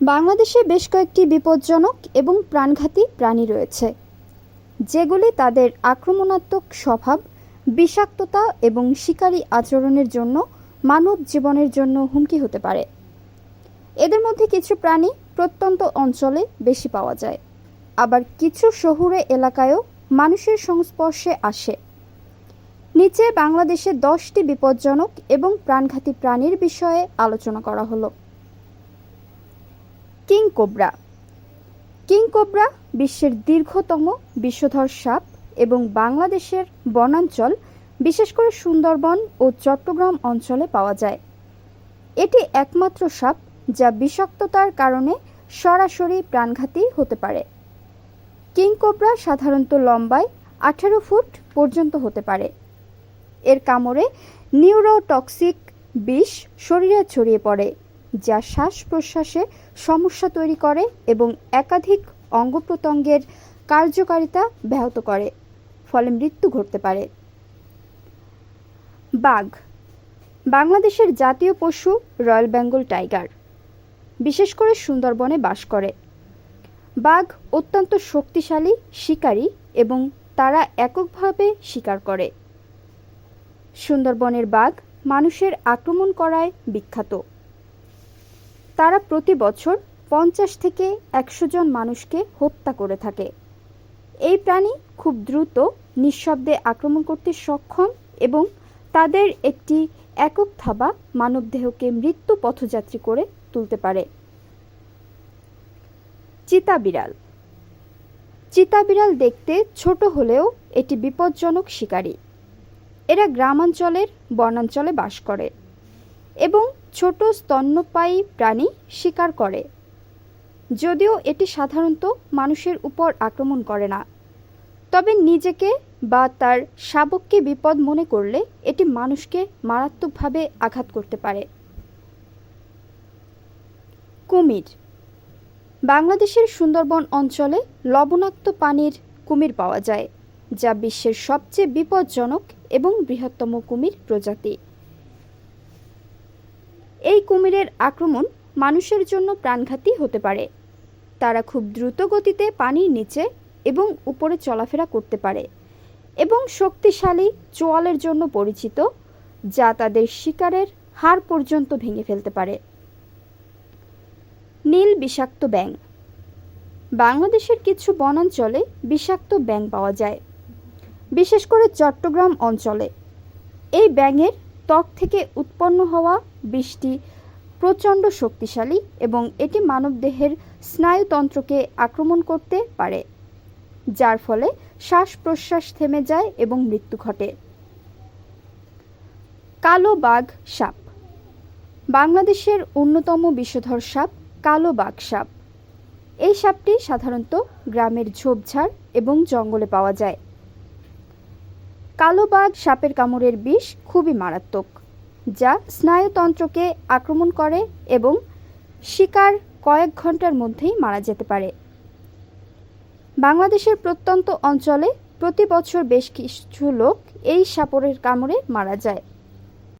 বাংলাদেশে বেশ কয়েকটি বিপজ্জনক এবং প্রাণঘাতী প্রাণী রয়েছে, যেগুলি তাদের আক্রমণাত্মক স্বভাব, বিষাক্ততা এবং শিকারী আচরণের জন্য, মানব জীবনের জন্য হুমকি হতে পারে। এদের মধ্যে কিছু প্রাণী প্রত্যন্ত অঞ্চলে বেশি পাওয়া যায়। আবার কিছু শহুরে এলাকায়ও মানুষের সংস্পর্শে আসে। নিচে বাংলাদেশে দশটি বিপজ্জনক এবং প্রাণঘাতী প্রাণীর বিষয়ে আলোচনা করা হলো। King cobra. কিং কোবরা বিশ্বের দীর্ঘতম বিষধর সাপ এবং বাংলাদেশের বনাঞ্চল, বিশেষ করে সুন্দরবন ও চট্টগ্রাম অঞ্চলে পাওয়া যায়। এটি একমাত্র সাপ যা বিষাক্ততার কারণে সরাসরি প্রাণঘাতী হতে পারে। কিং কোবরা সাধারণত লম্বায় আঠারো ফুট পর্যন্ত হতে পারে। এর কামড়ে নিউরোটক্সিক বিষ শরীরে ছড়িয়ে পড়ে। যা শ্বাস প্রশ্বাসে সমস্যা তৈরি করে এবং একাধিক অঙ্গ প্রত্যঙ্গের কার্যকারিতা ব্যাহত করে, ফলে মৃত্যু ঘটতে পারে। বাঘ, বাংলাদেশের জাতীয় পশু রয়্যাল বেঙ্গল টাইগার। বিশেষ করে সুন্দরবনে বাস করে। বাঘ অত্যন্ত শক্তিশালী, শিকারী এবং তারা এককভাবে শিকার করে। সুন্দরবনের বাঘ মানুষের আক্রমণ করায় বিখ্যাত। তারা প্রতি বছর পঞ্চাশ থেকে একশো জন মানুষকে হত্যা করে থাকে। এই প্রাণী খুব দ্রুত নিঃশব্দে আক্রমণ করতে সক্ষম এবং তাদের একটি একক থাবা মানবদেহকে মৃত্যু পথযাত্রী করে তুলতে পারে। চিতা বিড়াল। চিতা বিড়াল দেখতে ছোট হলেও এটি বিপজ্জনক শিকারী। এরা গ্রামাঞ্চলের বনাঞ্চলে বাস করে এবং ছোট স্তন্যপায়ী প্রাণী শিকার করে। যদিও এটি সাধারণত মানুষের উপর আক্রমণ করে না। তবে নিজেকে বা তার শাবককে বিপদ মনে করলে এটি মানুষকে মারাত্মকভাবে আঘাত করতে পারে। কুমির। বাংলাদেশের সুন্দরবন অঞ্চলে লবণাক্ত পানির কুমির পাওয়া যায়, যা বিশ্বের সবচেয়ে বিপজ্জনক এবং বৃহত্তম কুমির প্রজাতি। এই কুমিরের আক্রমণ মানুষের জন্য প্রাণঘাতী হতে পারে। তারা খুব দ্রুত গতিতে পানির নিচে এবং উপরে চলাফেরা করতে পারে এবং শক্তিশালী চোয়ালের জন্য পরিচিত, যা তাদের শিকারের হাড় পর্যন্ত ভেঙে ফেলতে পারে। নীল বিষাক্ত ব্যাং বাংলাদেশের কিছু বনাঞ্চলে বিষাক্ত ব্যাং পাওয়া যায়, বিশেষ করে চট্টগ্রাম অঞ্চলে। এই ব্যাঙের ত্বক থেকে উৎপন্ন হওয়া বৃষ্টি প্রচণ্ড শক্তিশালী এবং এটি মানবদেহের স্নায়ুতন্ত্রকে আক্রমণ করতে পারে, যার ফলে শ্বাস প্রশ্বাস থেমে যায় এবং মৃত্যু ঘটে। কালো বাঘ সাপ। বাংলাদেশের অন্যতম বিষধর সাপ কালো বাঘ সাপ। এই সাপটি সাধারণত গ্রামের ঝোপঝাড় এবং জঙ্গলে পাওয়া যায়। কালো বাঘ সাপের কামড়ের বিষ খুবই মারাত্মক, যা স্নায়ুতন্ত্রকে আক্রমণ করে এবং শিকার কয়েক ঘণ্টার মধ্যেই মারা যেতে পারে। বাংলাদেশের প্রত্যন্ত অঞ্চলে প্রতি বছর বেশ কিছু লোক এই সাপরের কামড়ে মারা যায়।